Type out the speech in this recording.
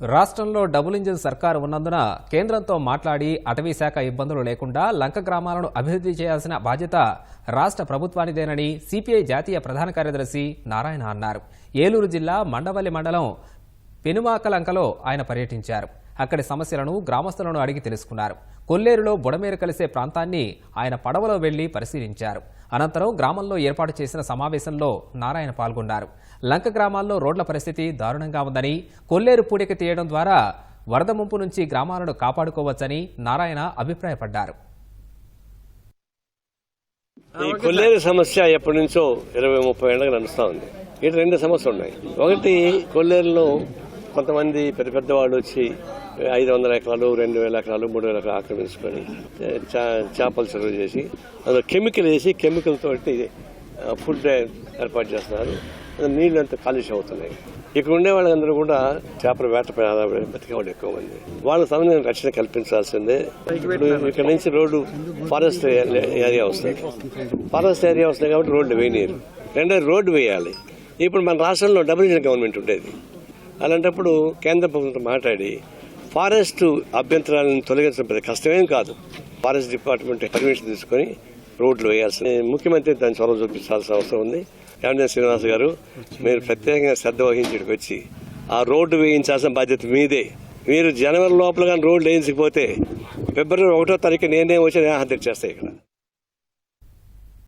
రాష్ట్రంలో double engine సర్కారు ఉన్నందున కేంద్రంతో మాట్లాడి అటవీ శాఖ ఇబ్బందులు లేకుండా లంక గ్రామాలను అభివృద్ధి చేయాల్సిన బాధ్యత రాష్ట్ర ప్రభుత్వానిదేనని సిపిఐ జాతీయ ప్రధాన కార్యదర్శి నారాయణ అన్నారు. ఏలూరు జిల్లా మండవల్లి మండలం పెనుమాకలంకలో ఆయన పర్యటించారు. అక్కడి సమస్యలను గ్రామస్తులను అడిగి తెలుసుకున్నారు. కొల్లేరులో బుడమేరు కలిసే ప్రాంతాన్ని ఆయన పడవలో వెళ్ళి పరిశీలించారు. అనంతరం గ్రామంలో ఏర్పాటు చేసిన సమావేశంలో నారాయణ పాల్గొన్నారు. లంక గ్రామాల్లో రోడ్ల పరిస్థితి దారుణంగా ఉందని కొల్లేరు పూడిక తీయడం ద్వారా వరద ముంపు నుంచి గ్రామాలను కాపాడుకోవచ్చని నారాయణ అభిప్రాయపడ్డారు. ఈ కొల్లేరు సమస్య ఎప్పటి నుంచో ఇరవై ముప్పై ఏళ్ళకి నడుస్తూ ఉంది. ఇటు రెండు సమస్యలు ఉన్నాయి. ఒకటి కొల్లేరులో కొంతమంది పెద్ద పెద్ద వాళ్ళు వచ్చి ఐదు వందల ఎకరాలు రెండు వేల ఎకరాలు మూడు వేల ఎకరాలు ఆక్రమించుకొని చేపలు సర్వ్ చేసి అందులో కెమికల్ వేసి కెమికల్ తోటి ఫుడ్ ఏర్పాటు చేస్తున్నారు. నీళ్ళు అంతా కాలుష్యం అవుతున్నాయి. ఇక్కడ ఉండే వాళ్ళందరూ కూడా చేపల వేటపై ఆధారపడి బతికే ఎక్కువ మంది. వాళ్ళ సమయం రక్షణ కల్పించాల్సిందే. ఇప్పుడు ఇక్కడ నుంచి రోడ్డు ఫారెస్ట్ ఏరియా వస్తుంది. ఫారెస్ట్ ఏరియా వస్తుంది కాబట్టి రోడ్డు వేయనీరు రెండోది రోడ్డు వేయాలి. ఇప్పుడు మన రాష్ట్రంలో డబుల్ ఇంజిన్ గవర్నమెంట్ ఉండేది. అలాంటప్పుడు కేంద్ర ప్రభుత్వం మాట్లాడి ఫారెస్ట్ అభ్యంతరాలను తొలగించడం పెద్ద కష్టమేం కాదు. ఫారెస్ట్ డిపార్ట్మెంట్ పర్మిషన్ తీసుకొని రోడ్లు వేయాల్సింది. ముఖ్యమంత్రి దాని చొరవ చూపించాల్సిన అవసరం ఉంది. ఏమంటే శ్రీనివాస్ గారు మీరు ప్రత్యేకంగా శ్రద్ధ వహించడానికి వచ్చి ఆ రోడ్డు వేయించాల్సిన బాధ్యత మీదే. మీరు జనవరి లోపల కానీ రోడ్లు వేయించకపోతే ఫిబ్రవరి ఒకటో తారీఖు నేనే వచ్చి నేను హత్య చేస్తాయి ఇక్కడ.